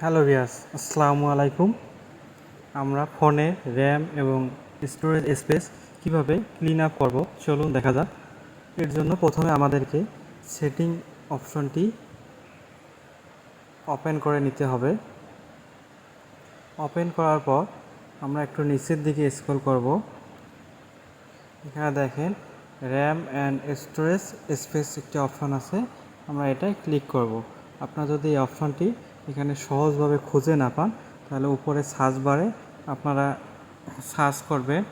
Hello ভিয়াস আসসালামু আলাইকুম। আমরা ফোনে র্যাম এবং স্টোরেজ স্পেস কীভাবে ক্লিন আপ করব চলুন দেখা যাক। এর জন্য প্রথমে আমাদেরকে সেটিং অপশনটি ওপেন করে নিতে হবে। ওপেন করার পর আমরা একটু নিচের দিকে স্ক্রল করব। এখানে দেখেন, র্যাম অ্যান্ড স্টোরেজ স্পেস একটি অপশন আছে, আমরা এটাই ক্লিক করব। আপনার যদি এই অপশনটি এখানে সহজভাবে খুঁজে না পান, তাহলে উপরে সার্চ বারে আপনারা সার্চ করবেন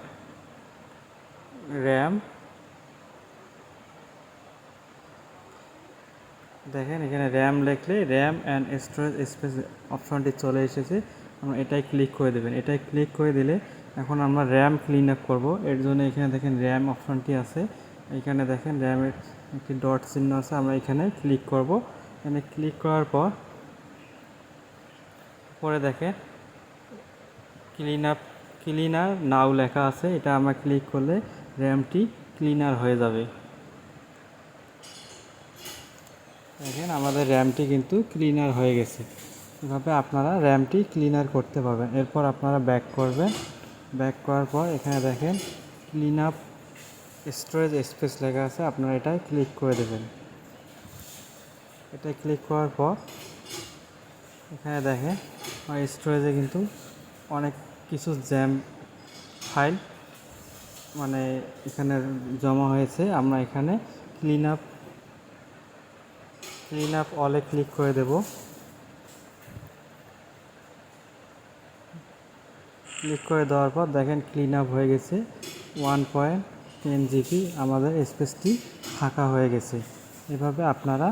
র্যাম। দেখেন এখানে র্যাম লিখলে র্যাম অ্যান্ড স্টোরেজ স্পেস অপশনটি চলে এসেছে। আমরা এটাই ক্লিক করে দেবেন। এটাই ক্লিক করে দিলে এখন আমরা র্যাম ক্লিন আপ করব। এর জন্য এখানে দেখেন র্যাম অপশনটি আছে। এখানে দেখেন র্যামের একটি ডট চিহ্ন আছে। আমরা এখানে ক্লিক করব। এখানে ক্লিক করার পর পরে দেখেন ক্লিন আপ ক্লিনার নাও লেখা আছে, এটা আমরা ক্লিক করলে র্যামটি ক্লিনার হয়ে যাবে। দেখেন, আমাদের র্যামটি কিন্তু ক্লিনার হয়ে গেছে। এভাবে আপনারা র্যামটি ক্লিনার করতে পারবেন। এরপর আপনারা ব্যাক করবেন। ব্যাক করার পর এখানে দেখেন ক্লিন আপ স্টোরেজ স্পেস লেখা আছে, আপনারা এটাই ক্লিক করে দেবেন। এটা ক্লিক করার পর এখানে দেখেন আমার স্টোরেজে কিন্তু অনেক কিছু জ্যাম ফাইল মানে এখানে জমা হয়েছে। আমরা এখানে ক্লিন আপ ক্লিন আপ অলে ক্লিক করে দেব। ক্লিক করে দেওয়ার পর দেখেন ক্লিন আপ হয়ে গেছে। ওয়ান পয়েন্ট টেন জিবি আমাদের স্পেসটি ফাঁকা হয়ে গেছে। এভাবে আপনারা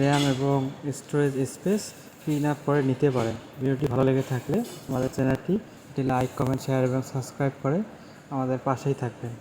র্যাম এবং স্টোরেজ স্পেস ক্লিন আপ করে নিতে পারেন। ভিডিওটি ভালো লেগে থাকলে আমাদের চ্যানেলটি একটি লাইক কমেন্ট শেয়ার এবং সাবস্ক্রাইব করে আমাদের পাশেই থাকবেন।